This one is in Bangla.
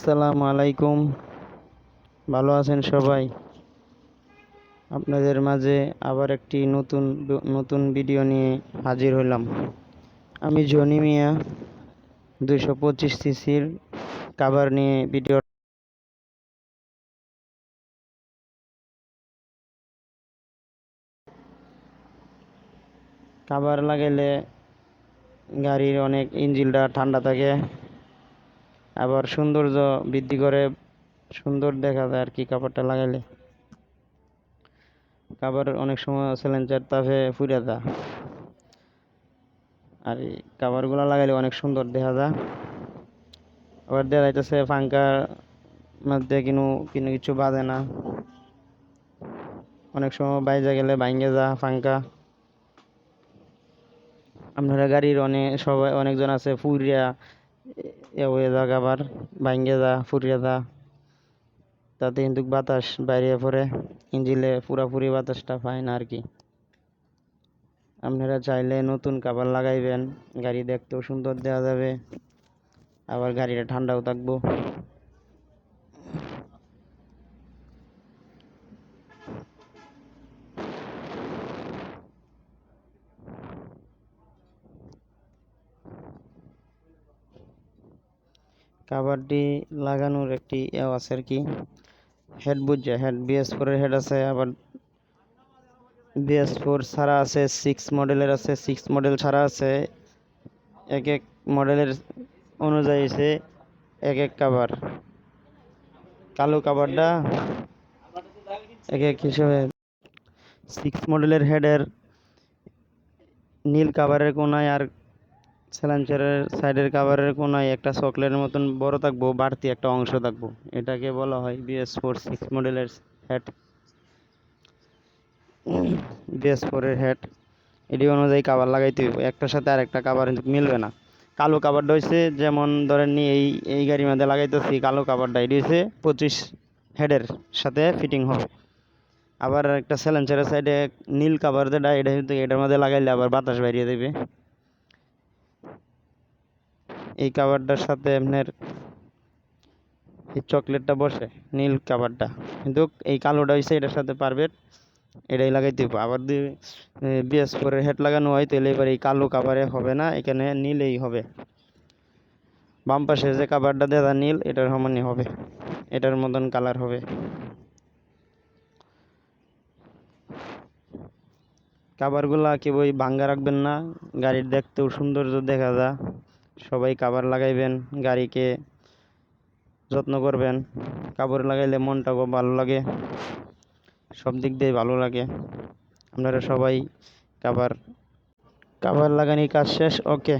আসসালামু আলাইকুম। ভালো আছেন সবাই? আপনাদের মাঝে আবার একটি নতুন নতুন ভিডিও নিয়ে হাজির হলাম। আমি জনি মিয়া, দুইশো পঁচিশ সিসির কাভার নিয়ে ভিডিও কাভার লাগাইলে গাড়ির অনেক ইঞ্জিনটা ঠান্ডা থাকে। আবার সৌন্দর্য বৃদ্ধি করে সুন্দর দেখা যায় আর কি কাপড়টা লাগাইলে। কাপড় অনেক সময় সিলেন্সার তাপে ফুরে যায়। আর কাভারগুলো লাগাইলে অনেক সুন্দর দেখা যায়। আবার দেখা যাইতেছে পাঙ্কার মধ্যে কিনু কিনু কিছু বাজে না। অনেক সময় বাইরে গেলে ভাঙ্গে যা ফাঙ্কা আপনারা গাড়ির অনেক সবাই অনেকজন আছে ফুরিয়া এ হয়ে যাক আবার ভাঙ্গে যা, ফুরিয়ে যা। তাতে কিন্তু বাতাস বাইরে পড়ে, ইঞ্জিলে পুরাপুরি বাতাসটা পায় না আর কি আপনারা চাইলে নতুন কাবার লাগাইবেন, গাড়ি দেখতেও সুন্দর দেওয়া যাবে, আবার গাড়িটা ঠান্ডাও থাকব। কাভারটি লাগানোর একটি ইয়েও আছে আর কি। হেড বুঝছে হেড বিএস ফোরের হেড আছে, আবার বিএস ফোর ছাড়া আছে সিক্স মডেলের আছে সিক্স মডেল ছাড়া আছে, এক এক মডেলের অনুযায়ী সে এক এক কাভার কালো কাভারটা এক এক হিসেবে সিক্স মডেলের হেডের নীল কাভারের কোনায় আর স্যালেন্সারের সাইডের কাভারের কোনায় একটা চকলেটের মতন বড় থাকব, বাড়তি একটা অংশ থাকব। এটাকে বলা হয় বিএস ফোর সিক্স মডেলের হেড বিএস ফোরের হেড এটি অনুযায়ী কাভার লাগাইতে হইব। একটার সাথে আর একটা কাভার মিলবে না। কালো কাভারটা হয়েছে যেমন ধরেন নি এই এই গাড়ির মধ্যে লাগাইতেছি, কালো কাভারটা এটি হচ্ছে পঁচিশ হেডের সাথে ফিটিং হবে। আবার একটা স্যালেন্সারের সাইডে নীল কাভার যেটা এটা কিন্তু এটার মধ্যে লাগাইলে আবার বাতাস বেরিয়ে দেবে এই কাভারটার সাথে আপনার এই চকলেটটা বসে, নীল কাভারটা কিন্তু এই কালোটা হয়েছে এটার সাথে পারবে এটাই লাগাইতে আবার যদি বিএস ফোরের হেড লাগানো হয়, তাহলে এবার এই কালো কাভারে হবে না, এখানে নীলেই হবে। বাম পাশে যে কাভারটা দেওয়া নীল, এটার সমানই হবে। এটার মতন কালার হবে। কাভারগুলা কেবই ভাঙ্গা রাখবেন না, গাড়ির দেখতেও সৌন্দর্য দেখা যায়। সবাই কাভার লাগাইবেন, গাড়িকে যত্ন করবেন কাপড় লাগাইলে মনটাও ভালো লাগে, সব দিক দিয়ে ভালো লাগে। আপনারা সবাই কাভার কাভার লাগানি কাজ শেষ ওকে